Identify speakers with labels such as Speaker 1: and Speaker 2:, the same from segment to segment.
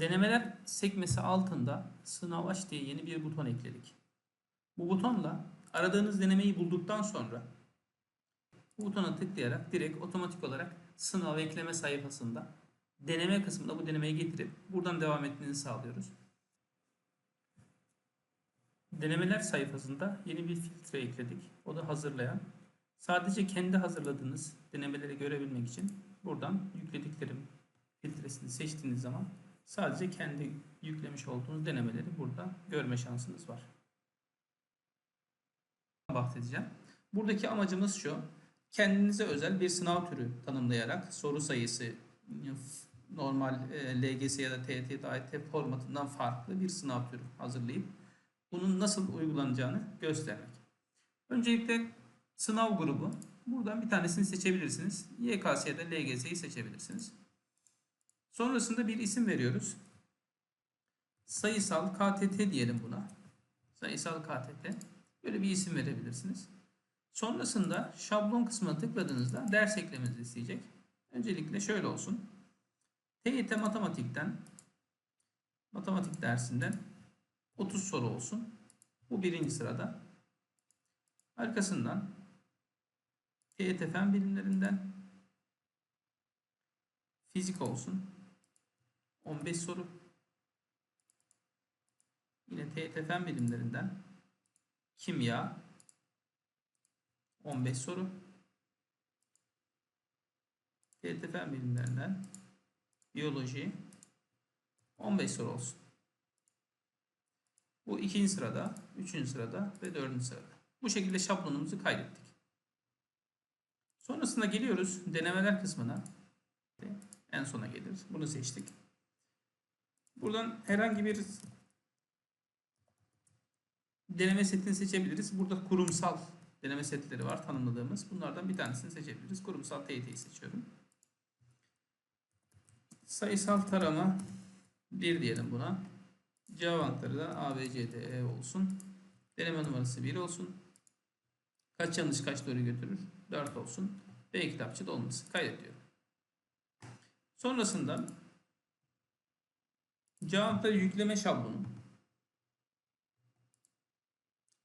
Speaker 1: Denemeler sekmesi altında sınav aç diye yeni bir buton ekledik. Bu butonla aradığınız denemeyi bulduktan sonra bu butona tıklayarak direkt otomatik olarak sınav ekleme sayfasında deneme kısmında bu denemeyi getirip buradan devam etmenizi sağlıyoruz. Denemeler sayfasında yeni bir filtre ekledik. O da hazırlayan. Sadece kendi hazırladığınız denemeleri görebilmek için buradan yüklediklerim filtresini seçtiğiniz zaman sadece kendi yüklemiş olduğunuz denemeleri burada görme şansınız var. Bahsedeceğim. Buradaki amacımız şu. Kendinize özel bir sınav türü tanımlayarak soru sayısı normal e, LGS ya da TYT, AYT formatından farklı bir sınav türü hazırlayıp bunun nasıl uygulanacağını göstermek. Öncelikle sınav grubu. Buradan bir tanesini seçebilirsiniz. YKS ya da LGS'yi seçebilirsiniz. Sonrasında bir isim veriyoruz. Sayısal KTT diyelim buna. Sayısal KTT. Böyle bir isim verebilirsiniz. Sonrasında şablon kısmına tıkladığınızda ders eklemenizi isteyecek. Öncelikle şöyle olsun. TYT matematikten matematik dersinden 30 soru olsun. Bu birinci sırada. Arkasından TYT fen bilimlerinden fizik olsun. 15 soru. Yine TYT fen bilimlerinden kimya 15 soru. TYT fen bilimlerinden biyoloji 15 soru olsun. Bu ikinci sırada, üçüncü sırada ve dördüncü sırada. Bu şekilde şablonumuzu kaydettik. Sonrasında geliyoruz denemeler kısmına. En sona gelir. Bunu seçtik. Buradan herhangi bir deneme setini seçebiliriz. Burada kurumsal deneme setleri var tanımladığımız. Bunlardan bir tanesini seçebiliriz. Kurumsal TYT'yi seçiyorum. Sayısal tarama 1 diyelim buna. Cevapları da A, B, C, D, E olsun. Deneme numarası 1 olsun. Kaç yanlış kaç doğru götürür? 4 olsun. B kitapçı dolması. Kaydediyorum. Sonrasında cevapları yükleme şablonu.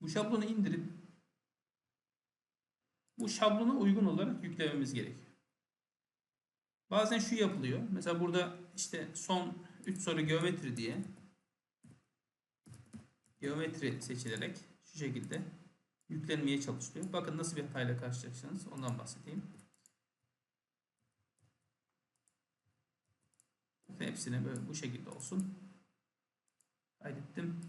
Speaker 1: Bu şablonu indirip bu şablona uygun olarak yüklememiz gerekiyor. Bazen şu yapılıyor. Mesela burada işte son 3 soru geometri diye geometri seçilerek şu şekilde yüklenmeye çalışılıyor. Bakın nasıl bir hatayla karşılaşacaksınız ondan bahsedeyim. Hepsine böyle bu şekilde olsun. Kaydettim.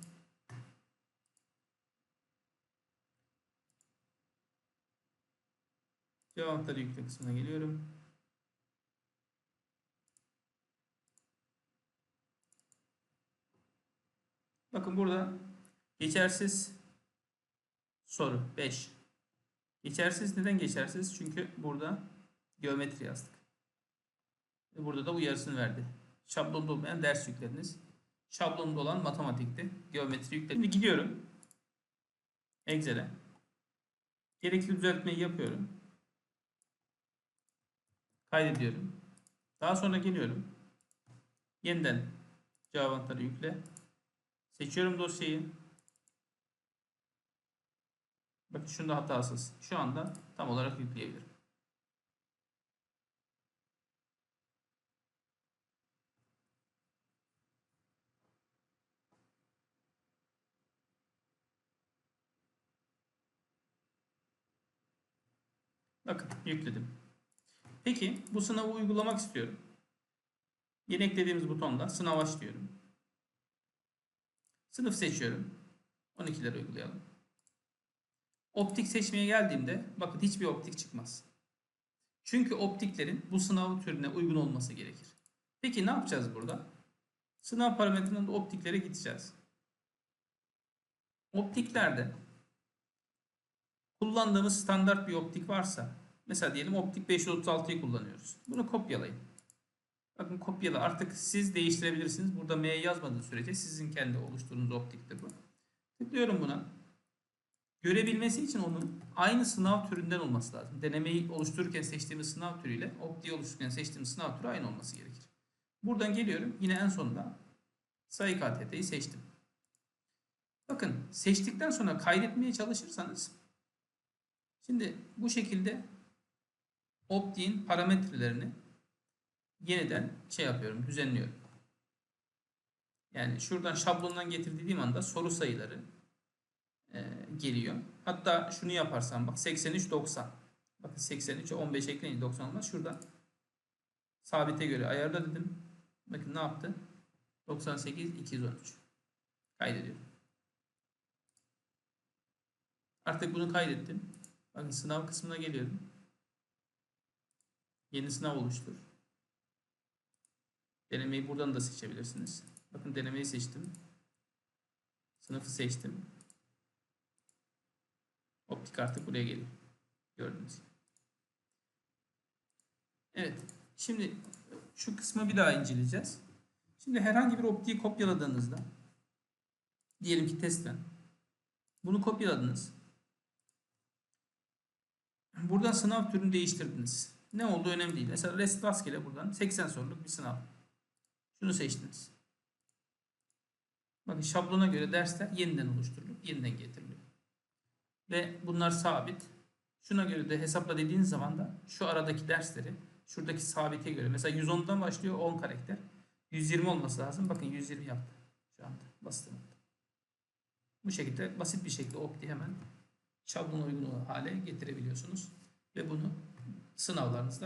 Speaker 1: Cevapları yükle kısmına geliyorum. Bakın burada geçersiz soru 5. Geçersiz neden geçersiz? Çünkü burada geometri yazdık. Burada da uyarısını verdi. Şablonda olmayan ders yüklediniz. Şablonda olan matematikti. Geometri yükledim. Şimdi gidiyorum. Excel'e. Gerekli düzeltmeyi yapıyorum. Kaydediyorum. Daha sonra geliyorum. Yeniden cevapları yükle. Seçiyorum dosyayı. Bakın şunda hatasız. Şu anda tam olarak yükleyebilirim. Bakın yükledim. Peki bu sınavı uygulamak istiyorum. Yeni eklediğimiz butonda sınav aç diyorum. Sınıf seçiyorum. 12'leri uygulayalım. Optik seçmeye geldiğimde bakın hiçbir optik çıkmaz. Çünkü optiklerin bu sınav türüne uygun olması gerekir. Peki ne yapacağız burada? Sınav parametrelerinde optiklere gideceğiz. Optiklerde kullandığımız standart bir optik varsa mesela diyelim optik 536'yı kullanıyoruz. Bunu kopyalayın. Bakın kopyala artık siz değiştirebilirsiniz. Burada M yazmadığı sürece sizin kendi oluşturduğunuz optiktir bu. Tıklıyorum buna. Görebilmesi için onun aynı sınav türünden olması lazım. Denemeyi oluştururken seçtiğimiz sınav türüyle optiği oluştururken seçtiğimiz sınav türü aynı olması gerekir. Buradan geliyorum. Yine en sonunda sayı KTT'yi seçtim. Bakın seçtikten sonra kaydetmeye çalışırsanız şimdi bu şekilde optiğin parametrelerini yeniden şey yapıyorum, düzenliyorum. Yani şuradan şablondan getir dediğim anda soru sayıları e, geliyor. Hatta şunu yaparsam bak 83 90. Bakın 83'e 15 ekleyince 90 olmaz. Şuradan sabite göre ayarla dedim. Bakın ne yaptı? 98 213. Kaydediyorum. Artık bunu kaydettim. Bakın sınav kısmına geliyorum. Yeni sınav oluştur. Denemeyi buradan da seçebilirsiniz. Bakın denemeyi seçtim. Sınıfı seçtim. Optik artık buraya geliyor. Gördünüz. Evet. Şimdi şu kısmı bir daha inceleyeceğiz. Şimdi herhangi bir optiği kopyaladığınızda diyelim ki testten bunu kopyaladınız. Buradan sınav türünü değiştirdiniz. Ne olduğu önemli değil. Mesela rest rastgele buradan 80 soruluk bir sınav. Şunu seçtiniz. Bakın şablona göre dersler yeniden oluşturulup yeniden getiriliyor. Ve bunlar sabit. Şuna göre de hesapla dediğiniz zaman da şu aradaki dersleri şuradaki sabite göre mesela 110'dan başlıyor 10 karakter. 120 olması lazım. Bakın 120 yaptı şu anda. Basit. Bu şekilde basit bir şekilde opti hemen şablona uygun hale getirebiliyorsunuz. Ve bunu sınavlarınızda